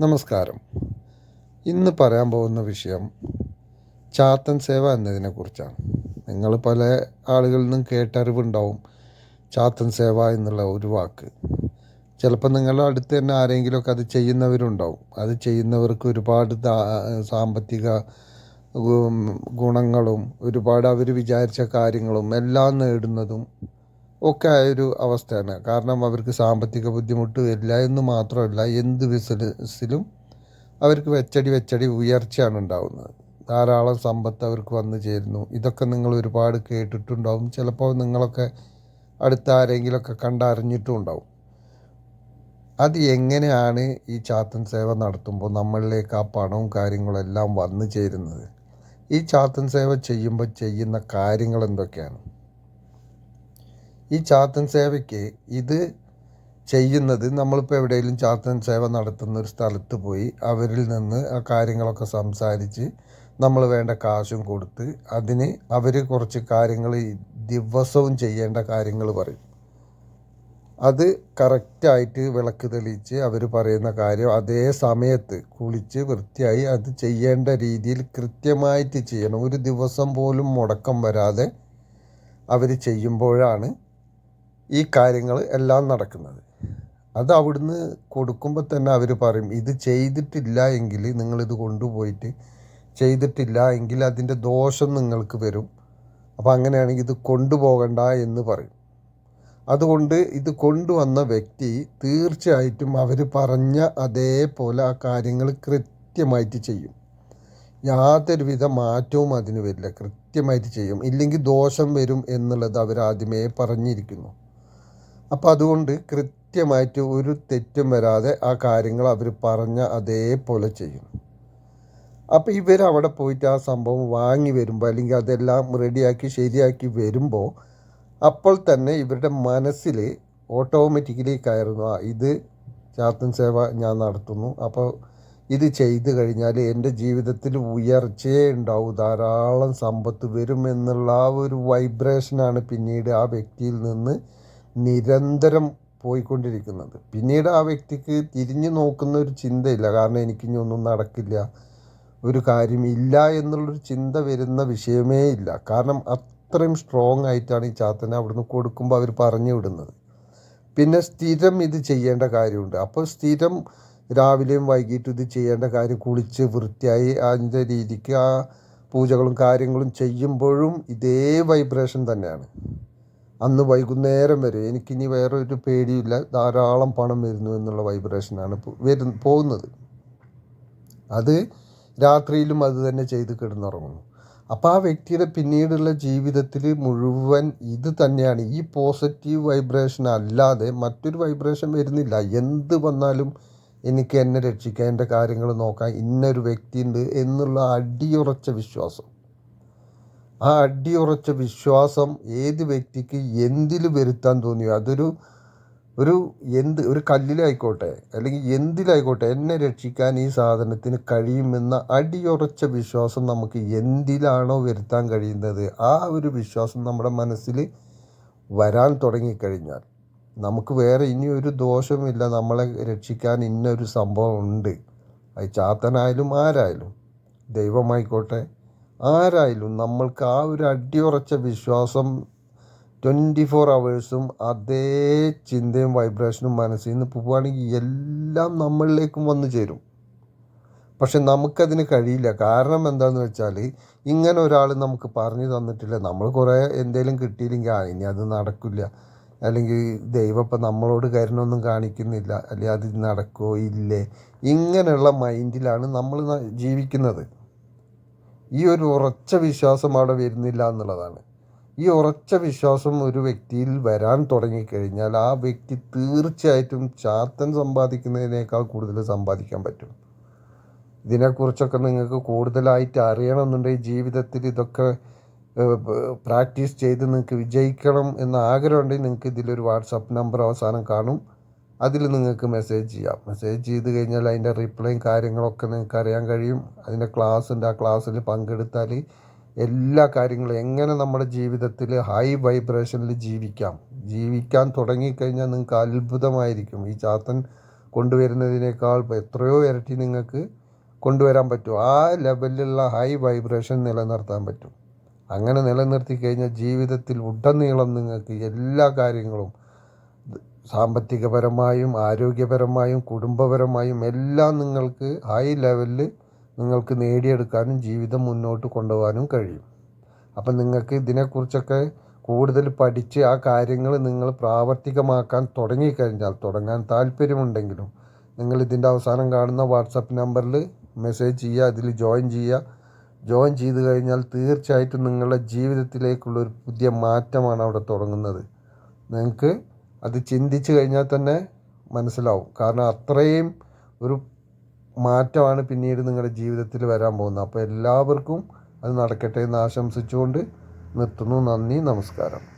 നമസ്കാരം. ഇന്ന് പറയാൻ പോകുന്ന വിഷയം ചാത്തൻ സേവ എന്നതിനെ കുറിച്ചാണ്. നിങ്ങൾ പല ആളുകളിൽ നിന്നും കേട്ടറിവുണ്ടാവും ചാത്തൻ സേവ എന്നുള്ള ഒരു വാക്ക്. ചിലപ്പോൾ നിങ്ങളുടെ അടുത്ത് തന്നെ ആരെങ്കിലുമൊക്കെ അത് ചെയ്യുന്നവരുണ്ടാവും. അത് ചെയ്യുന്നവർക്ക് ഒരുപാട് സാമ്പത്തിക ഗുണങ്ങളും ഒരുപാട് അവർ വിചാരിച്ച കാര്യങ്ങളും എല്ലാം നേടുന്നതും ഒക്കെ ആയൊരു അവസ്ഥയാണ്. കാരണം അവർക്ക് സാമ്പത്തിക ബുദ്ധിമുട്ട് വരില്ല എന്ന് മാത്രമല്ല എന്ത് ബിസിനസ്സിലും അവർക്ക് വെച്ചടി വെച്ചടി ഉയർച്ചയാണ് ഉണ്ടാകുന്നത് ധാരാളം സമ്പത്ത് അവർക്ക് വന്നു ചേരുന്നു. ഇതൊക്കെ നിങ്ങൾ ഒരുപാട് കേട്ടിട്ടുണ്ടാവും. ചിലപ്പോൾ നിങ്ങളൊക്കെ അടുത്ത ആരെങ്കിലുമൊക്കെ കണ്ടറിഞ്ഞിട്ടും ഉണ്ടാവും. അത് എങ്ങനെയാണ് ഈ ചാത്തൻ സേവ നടത്തുമ്പോൾ നമ്മളിലേക്ക് ആ പണവും കാര്യങ്ങളും എല്ലാം വന്നു ചേരുന്നത്? ഈ ചാത്തൻ സേവ ചെയ്യുമ്പോൾ ചെയ്യുന്ന കാര്യങ്ങൾ എന്തൊക്കെയാണ്? ഈ ചാത്തൻ സേവയ്ക്ക് ഇത് ചെയ്യുന്നത് നമ്മളിപ്പോൾ എവിടെയെങ്കിലും ചാത്തൻ സേവ നടത്തുന്ന ഒരു സ്ഥലത്ത് പോയി അവരിൽ നിന്ന് ആ കാര്യങ്ങളൊക്കെ സംസാരിച്ച് നമ്മൾ വേണ്ട കാശും കൊടുത്ത് അതിന് അവർ കുറച്ച് കാര്യങ്ങൾ ദിവസവും ചെയ്യേണ്ട കാര്യങ്ങൾ പറയും. അത് കറക്റ്റായിട്ട് വിളക്ക് തെളിയിച്ച് അവർ പറയുന്ന കാര്യം അതേ സമയത്ത് കുളിച്ച് വൃത്തിയായി അത് ചെയ്യേണ്ട രീതിയിൽ കൃത്യമായിട്ട് ചെയ്യണം. ഒരു ദിവസം പോലും മുടക്കം വരാതെ അവർ ചെയ്യുമ്പോഴാണ് ഈ കാര്യങ്ങൾ എല്ലാം നടക്കുന്നത്. അത് അവിടുന്ന് കൊടുക്കുമ്പോൾ തന്നെ അവർ പറയും ഇത് ചെയ്തിട്ടില്ല എങ്കിൽ നിങ്ങളിത് കൊണ്ടുപോയിട്ട് ചെയ്തിട്ടില്ല എങ്കിൽ അതിന്റെ ദോഷം നിങ്ങൾക്ക് വരും. അപ്പോൾ അങ്ങനെയാണെങ്കിൽ ഇത് കൊണ്ടുപോകണ്ട എന്ന് പറയും. അതുകൊണ്ട് ഇത് കൊണ്ടുവന്ന വ്യക്തി തീർച്ചയായിട്ടും അവർ പറഞ്ഞ അതേപോലെ ആ കാര്യങ്ങൾ കൃത്യമായിട്ട് ചെയ്യും. യാതൊരുവിധ മാറ്റവും അതിന് വരില്ല. കൃത്യമായിട്ട് ചെയ്യും. ഇല്ലെങ്കിൽ ദോഷം വരും എന്നുള്ളത് അവർ ആദ്യമേ പറഞ്ഞിരിക്കുന്നു. അപ്പോൾ അതുകൊണ്ട് കൃത്യമായിട്ട് ഒരു തെറ്റും വരാതെ ആ കാര്യങ്ങൾ അവർ പറഞ്ഞ അതേപോലെ ചെയ്യും. അപ്പോൾ ഇവർ അവിടെ പോയിട്ട് ആ സംഭവം വാങ്ങി വരുമ്പോൾ അല്ലെങ്കിൽ അതെല്ലാം റെഡിയാക്കി ശരിയാക്കി വരുമ്പോൾ അപ്പോൾ തന്നെ ഇവരുടെ മനസ്സിൽ ഓട്ടോമാറ്റിക്കലി കയറുന്നു ആ ഇത് ചാത്തൻ സേവ ഞാൻ നടത്തുന്നു. അപ്പോൾ ഇത് ചെയ്തു കഴിഞ്ഞാൽ എന്റെ ജീവിതത്തിൽ ഉയർച്ചയേ ഉണ്ടാവും. ധാരാളം സമ്പത്ത് വരുമെന്നുള്ള ആ ഒരു വൈബ്രേഷനാണ് പിന്നീട് ആ വ്യക്തിയിൽ നിന്ന് നിരന്തരം പോയിക്കൊണ്ടിരിക്കുന്നത്. പിന്നീട് ആ വ്യക്തിക്ക് തിരിഞ്ഞു നോക്കുന്ന ഒരു ചിന്തയില്ല. കാരണം എനിക്കിനി ഒന്നും നടക്കില്ല. ഒരു കാര്യം ഇല്ല എന്നുള്ളൊരു ചിന്ത വരുന്ന വിഷയമേ ഇല്ല. കാരണം അത്രയും സ്ട്രോങ് ആയിട്ടാണ് ഈ ചാത്തനെ അവിടുന്ന് കൊടുക്കുമ്പോൾ അവർ പറഞ്ഞു വിടുന്നത്. പിന്നെ സ്ഥിരം ഇത് ചെയ്യേണ്ട കാര്യമുണ്ട്. അപ്പോൾ സ്ഥിരം രാവിലെയും വൈകിട്ടും ഇത് ചെയ്യേണ്ട കാര്യം കുളിച്ച് വൃത്തിയായി അതിന്റെ രീതിക്ക് ആ പൂജകളും കാര്യങ്ങളും ചെയ്യുമ്പോഴും ഇതേ വൈബ്രേഷൻ തന്നെയാണ്. അന്ന് വൈകുന്നേരം വരെ എനിക്കിനി വേറെ ഒരു പേടിയില്ല ധാരാളം പണം വരുന്നു എന്നുള്ള വൈബ്രേഷനാണ് വരുന്ന പോകുന്നത്. അത് രാത്രിയിലും അത് തന്നെ ചെയ്ത് കിടന്നുറങ്ങുന്നു. അപ്പോൾ ആ വ്യക്തിയുടെ പിന്നീടുള്ള ജീവിതത്തിൽ മുഴുവൻ ഇത് തന്നെയാണ്. ഈ പോസിറ്റീവ് വൈബ്രേഷൻ അല്ലാതെ മറ്റൊരു വൈബ്രേഷൻ വരുന്നില്ല. എന്ത് വന്നാലും എനിക്ക് എന്നെ രക്ഷിക്കാൻ എന്റെ കാര്യങ്ങൾ നോക്കാൻ ഇന്നൊരു വ്യക്തിയുണ്ട് എന്നുള്ള അടിയുറച്ച വിശ്വാസം. ആ അടിയുറച്ച വിശ്വാസം ഏത് വ്യക്തിക്ക് എന്തിൽ വരുത്താൻ തോന്നിയോ? അതൊരു ഒരു എന്ത് ഒരു കല്ലിലായിക്കോട്ടെ അല്ലെങ്കിൽ എന്തിലായിക്കോട്ടെ എന്നെ രക്ഷിക്കാൻ ഈ സാധനത്തിന് കഴിയുമെന്ന അടിയുറച്ച വിശ്വാസം നമുക്ക് എന്തിലാണോ വരുത്താൻ കഴിയുന്നത്? ആ ഒരു വിശ്വാസം നമ്മുടെ മനസ്സിൽ വരാൻ തുടങ്ങിക്കഴിഞ്ഞാൽ നമുക്ക് വേറെ ഇനി ഒരു ദോഷമില്ല നമ്മളെ രക്ഷിക്കാൻ ഇന്നൊരു സംഭവം ഉണ്ട്. അത് ചാത്തനായാലും ആരായാലും ദൈവമായിക്കോട്ടെ ആരായാലും നമ്മൾക്ക് ആ ഒരു അടിയുറച്ച വിശ്വാസം ട്വന്റി ഫോർ അവേഴ്സും അതേ ചിന്തയും വൈബ്രേഷനും മനസ്സിൽ നിന്ന് പോവുകയാണെങ്കിൽ എല്ലാം നമ്മളിലേക്കും വന്നു ചേരും. പക്ഷെ നമുക്കതിന് കഴിയില്ല. കാരണം എന്താണെന്ന് വെച്ചാൽ ഇങ്ങനെ ഒരാൾ നമുക്ക് പറഞ്ഞു തന്നിട്ടില്ല. നമ്മൾ കുറേ എന്തെങ്കിലും കിട്ടിയില്ലെങ്കിൽ ആ ഇനി അത് നടക്കില്ല. അല്ലെങ്കിൽ ദൈവം ഇപ്പം നമ്മളോട് കരുണൊന്നും കാണിക്കുന്നില്ല. അല്ലെങ്കിൽ അത് നടക്കുമോ ഇല്ലേ? ഇങ്ങനെയുള്ള മൈൻഡിലാണ് നമ്മൾ ജീവിക്കുന്നത്. ഈ ഒരു ഉറച്ച വിശ്വാസം അവിടെ വരുന്നില്ല എന്നുള്ളതാണ്. ഈ ഉറച്ച വിശ്വാസം ഒരു വ്യക്തിയിൽ വരാൻ തുടങ്ങിക്കഴിഞ്ഞാൽ ആ വ്യക്തി തീർച്ചയായിട്ടും ചാത്തൻ സമ്പാദിക്കുന്നതിനേക്കാൾ കൂടുതൽ സമ്പാദിക്കാൻ പറ്റും. ഇതിനെക്കുറിച്ചൊക്കെ നിങ്ങൾക്ക് കൂടുതലായിട്ട് അറിയണമെന്നുണ്ടെങ്കിൽ ജീവിതത്തിൽ ഇതൊക്കെ പ്രാക്ടീസ് ചെയ്ത് നിങ്ങൾക്ക് വിജയിക്കണം എന്ന ആഗ്രഹമുണ്ടെങ്കിൽ നിങ്ങൾക്ക് ഇതിലൊരു വാട്സപ്പ് നമ്പർ അവസാനം കാണും. അതിൽ നിങ്ങൾക്ക് മെസ്സേജ് ചെയ്യാം. മെസ്സേജ് ചെയ്ത് കഴിഞ്ഞാൽ അതിന്റെ റിപ്ലൈയും കാര്യങ്ങളൊക്കെ നിങ്ങൾക്ക് അറിയാൻ കഴിയും. അതിന്റെ ക്ലാസ് ഉണ്ട്. ആ ക്ലാസ്സിൽ പങ്കെടുത്താൽ എല്ലാ കാര്യങ്ങളും എങ്ങനെ നമ്മുടെ ജീവിതത്തിൽ ഹൈ വൈബ്രേഷനിൽ ജീവിക്കാം. ജീവിക്കാൻ തുടങ്ങിക്കഴിഞ്ഞാൽ നിങ്ങൾക്ക് അത്ഭുതമായിരിക്കും. ഈ ചാത്തൻ കൊണ്ടുവരുന്നതിനേക്കാൾ എത്രയോ ഇരട്ടി നിങ്ങൾക്ക് കൊണ്ടുവരാൻ പറ്റും. ആ ലെവലിലുള്ള ഹൈ വൈബ്രേഷൻ നിലനിർത്താൻ പറ്റും. അങ്ങനെ നിലനിർത്തി കഴിഞ്ഞാൽ ജീവിതത്തിൽ ഉടനീളം നിങ്ങൾക്ക് എല്ലാ കാര്യങ്ങളും സാമ്പത്തികപരമായും ആരോഗ്യപരമായും കുടുംബപരമായും എല്ലാം നിങ്ങൾക്ക് ഹൈ ലെവലിൽ നിങ്ങൾക്ക് നേടിയെടുക്കാനും ജീവിതം മുന്നോട്ട് കൊണ്ടുപോകാനും കഴിയും. അപ്പം നിങ്ങൾക്ക് ഇതിനെക്കുറിച്ചൊക്കെ കൂടുതൽ പഠിച്ച് ആ കാര്യങ്ങൾ നിങ്ങൾ പ്രാവർത്തികമാക്കാൻ തുടങ്ങിക്കഴിഞ്ഞാൽ തുടങ്ങാൻ താല്പര്യമുണ്ടെങ്കിലും നിങ്ങൾ ഇതിന്റെ അവസാനം കാണുന്ന വാട്സപ്പ് നമ്പറിൽ മെസ്സേജ് ചെയ്യുക അതിൽ ജോയിൻ ചെയ്യുക. ജോയിൻ ചെയ്ത് കഴിഞ്ഞാൽ തീർച്ചയായിട്ടും നിങ്ങളുടെ ജീവിതത്തിലേക്കുള്ള ഒരു പുതിയ മാറ്റമാണ് അവിടെ തുടങ്ങുന്നത്. നിങ്ങൾക്ക് അത് ചിന്തിച്ചു കഴിഞ്ഞാൽ തന്നെ മനസ്സിലാവും. കാരണം അത്രയും ഒരു മാറ്റമാണ് പിന്നീട് നിങ്ങളുടെ ജീവിതത്തിൽ വരാൻ പോകുന്നത്. അപ്പോൾ എല്ലാവർക്കും അത് നടക്കട്ടെ എന്ന് ആശംസിച്ചുകൊണ്ട് നിർത്തുന്നു. നന്ദി നമസ്കാരം.